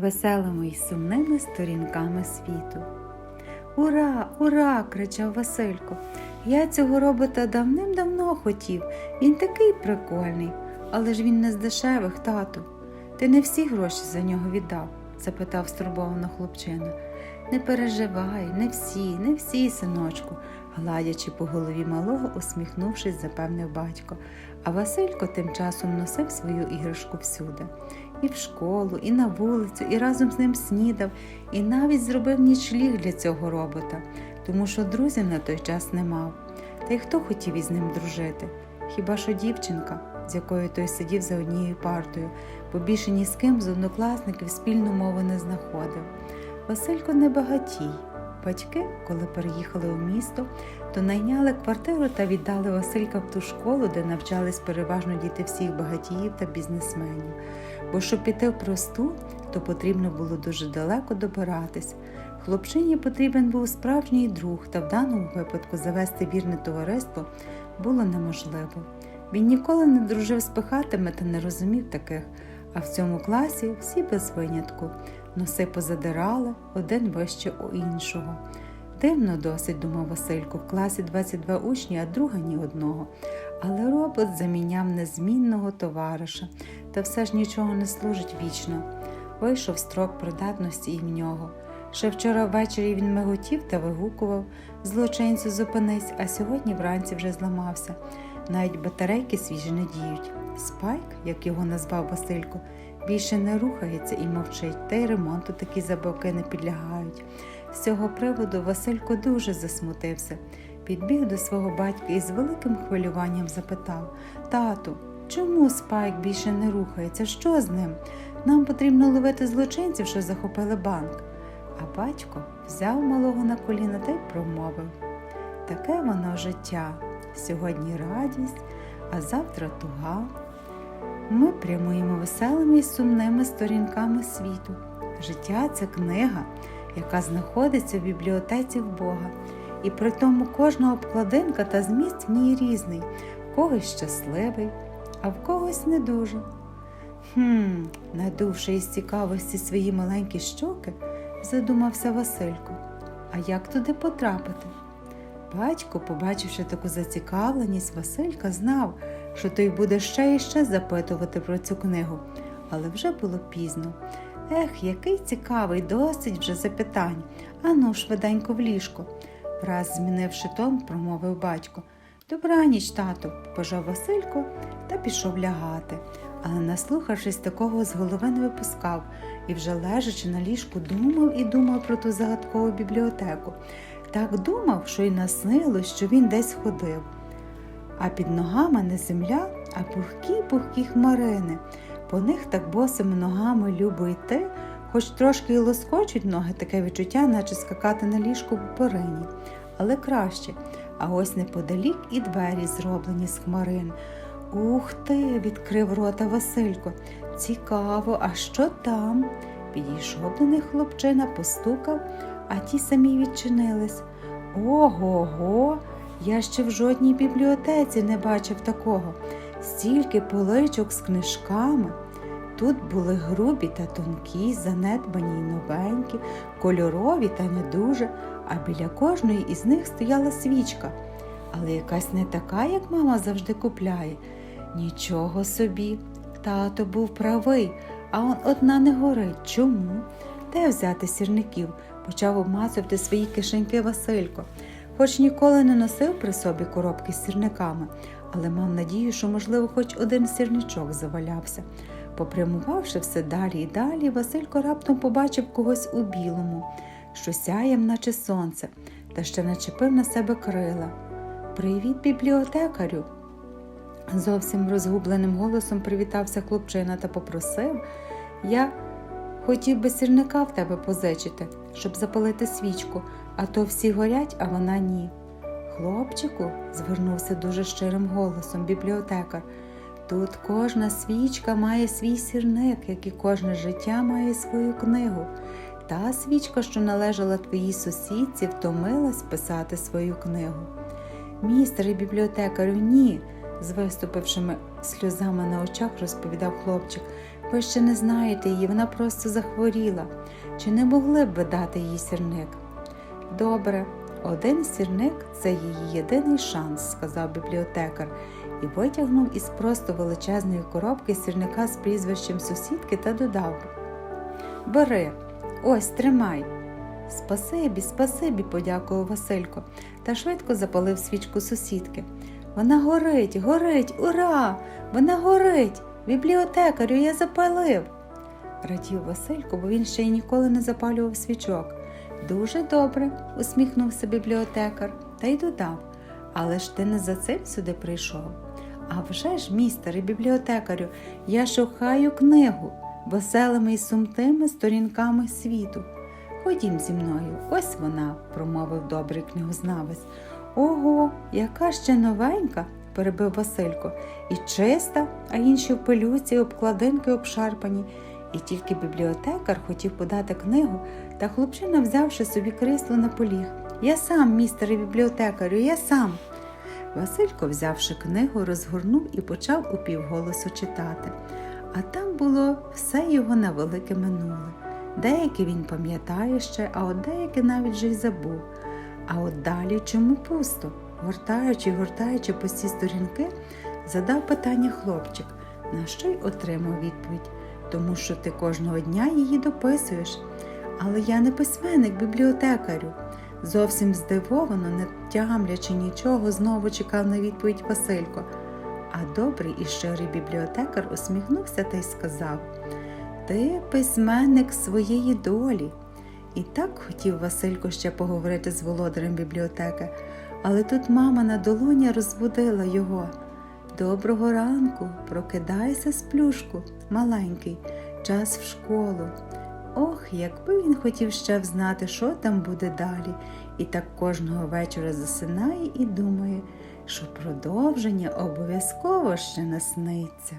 веселими й сумними сторінками світу. Ура, ура! кричав Василько. Я цього робота давним-давно хотів. Він такий прикольний, але ж він не з дешевих, тату. Ти не всі гроші за нього віддав? запитав стурбовано хлопчина. Не переживай, не всі, не всі, синочку, гладячи по голові малого, усміхнувшись, запевнив батько. А Василько тим часом носив свою іграшку всюди. І в школу, і на вулицю, і разом з ним снідав, і навіть зробив нічліг для цього робота, тому що друзів на той час не мав. Та й хто хотів із ним дружити? Хіба що дівчинка, з якою той сидів за однією партою, бо більше ні з ким з однокласників спільну мову не знаходив. Василько не багатій. Батьки, коли переїхали у місто, то найняли квартиру та віддали Василька в ту школу, де навчались переважно діти всіх багатіїв та бізнесменів. Бо щоб піти в просту, то потрібно було дуже далеко добиратись. Хлопчині потрібен був справжній друг, та в даному випадку завести вірне товариство було неможливо. Він ніколи не дружив з пихатими та не розумів таких, а в цьому класі всі без винятку. Носи позадирали один вище у іншого. Дивно досить, думав Василько, в класі 22 учні, а друга ні одного. Але робот заміняв незмінного товариша, та все ж нічого не служить вічно. Вийшов строк придатності і в нього. Ще вчора ввечері він миготів та вигукував злочинцю зупинись, а сьогодні вранці вже зламався. Навіть батарейки свіжі не діють. Спайк, як його назвав Василько, більше не рухається і мовчить, та й ремонту такі забавки не підлягають. З цього приводу Василько дуже засмутився. Підбіг до свого батька і з великим хвилюванням запитав Тату, чому спайк більше не рухається? Що з ним? Нам потрібно ловити злочинців, що захопили банк. А батько взяв малого на коліна та й промовив таке воно життя. Сьогодні радість, а завтра туга. Ми прямуємо веселими і сумними сторінками світу. Життя це книга, яка знаходиться в бібліотеці в Бога, і при тому кожна обкладинка та зміст в ній різний, в когось щасливий, а в когось не дуже. Хм, надувши із цікавості свої маленькі щоки, задумався Василько. А як туди потрапити? Батько, побачивши таку зацікавленість, Василька знав, що той буде ще і ще запитувати про цю книгу, але вже було пізно. Ех, який цікавий, досить вже запитань. Ану, швиденько в ліжко. Враз змінивши тон, промовив батько. Добраніч, тату, пожав Василько та пішов лягати. Але, наслухавшись, такого з голови не випускав і, вже лежачи на ліжку, думав і думав про ту загадкову бібліотеку. Так думав, що й наснилось, що він десь ходив. А під ногами не земля, а пухкі пухкі хмарини. По них так босими ногами любо йти, хоч трошки й лоскочуть ноги, таке відчуття, наче скакати на ліжку в перині. Але краще. А ось неподалік і двері зроблені з хмарин. Ух ти, відкрив рота Василько. Цікаво, а що там? Підійшов до них хлопчина, постукав, а ті самі відчинились. Ого го, я ще в жодній бібліотеці не бачив такого. Стільки поличок з книжками. Тут були грубі та тонкі, занедбані й новенькі, кольорові та не дуже, а біля кожної із них стояла свічка, але якась не така, як мама завжди купляє. Нічого собі. Тато був правий, а он одна не горить. Чому? Де взяти сірників? Почав обмацувати свої кишеньки Василько. Хоч ніколи не носив при собі коробки з сірниками, але мав надію, що, можливо, хоч один сірничок завалявся. Попрямувавши все далі і далі, Василько раптом побачив когось у білому, що сяєм, наче сонце, та ще начепив на себе крила. Привіт, бібліотекарю! Зовсім розгубленим голосом привітався хлопчина та попросив я хотів би сірника в тебе позичити, щоб запалити свічку, а то всі горять, а вона ні. Хлопчику, звернувся дуже щирим голосом бібліотекар, тут кожна свічка має свій сірник, як і кожне життя має свою книгу. Та свічка, що належала твоїй сусідці, втомилась писати свою книгу. Містере бібліотекарю, ні з виступившими сльозами на очах розповідав хлопчик. Ви ще не знаєте її, вона просто захворіла. Чи не могли б ви дати їй сірник? Добре, один сірник це її єдиний шанс, сказав бібліотекар і витягнув із просто величезної коробки сірника з прізвищем сусідки та додав: Бери, ось тримай. Спасибі, спасибі, подякував Василько та швидко запалив свічку сусідки. Вона горить, горить, ура! Вона горить! Бібліотекарю, я запалив. Радів Василько, бо він ще й ніколи не запалював свічок. Дуже добре, усміхнувся бібліотекар та й додав. Але ж ти не за цим сюди прийшов. А вже ж, містере бібліотекарю, я шукаю книгу веселими й сумтими сторінками світу. Ходім зі мною, ось вона, промовив добрий книгознавець. Ого, яка ще новенька, перебив Василько, і чиста, а інші в пилюці, обкладинки обшарпані. І тільки бібліотекар хотів подати книгу, та хлопчина, взявши собі крісло на поліг. Я сам, містере бібліотекарю, я сам. Василько, взявши книгу, розгорнув і почав упівголосу читати. А там було все його на велике минуле. Деяке він пам'ятає ще, а от деяке навіть вже й забув. А от далі чому пусто? Гортаючи гортаючи по ці сторінки, задав питання хлопчик, на що й отримав відповідь, тому що ти кожного дня її дописуєш. Але я не письменник бібліотекарю. Зовсім здивовано, не тямлячи нічого, знову чекав на відповідь Василько. А добрий і щирий бібліотекар усміхнувся та й сказав Ти письменник своєї долі. І так хотів Василько ще поговорити з володарем бібліотеки, але тут мама на долоні розбудила його. Доброго ранку, прокидайся з плюшку, маленький, час в школу. Ох, якби він хотів ще взнати, що там буде далі, і так кожного вечора засинає і думає, що продовження обов'язково ще насниться.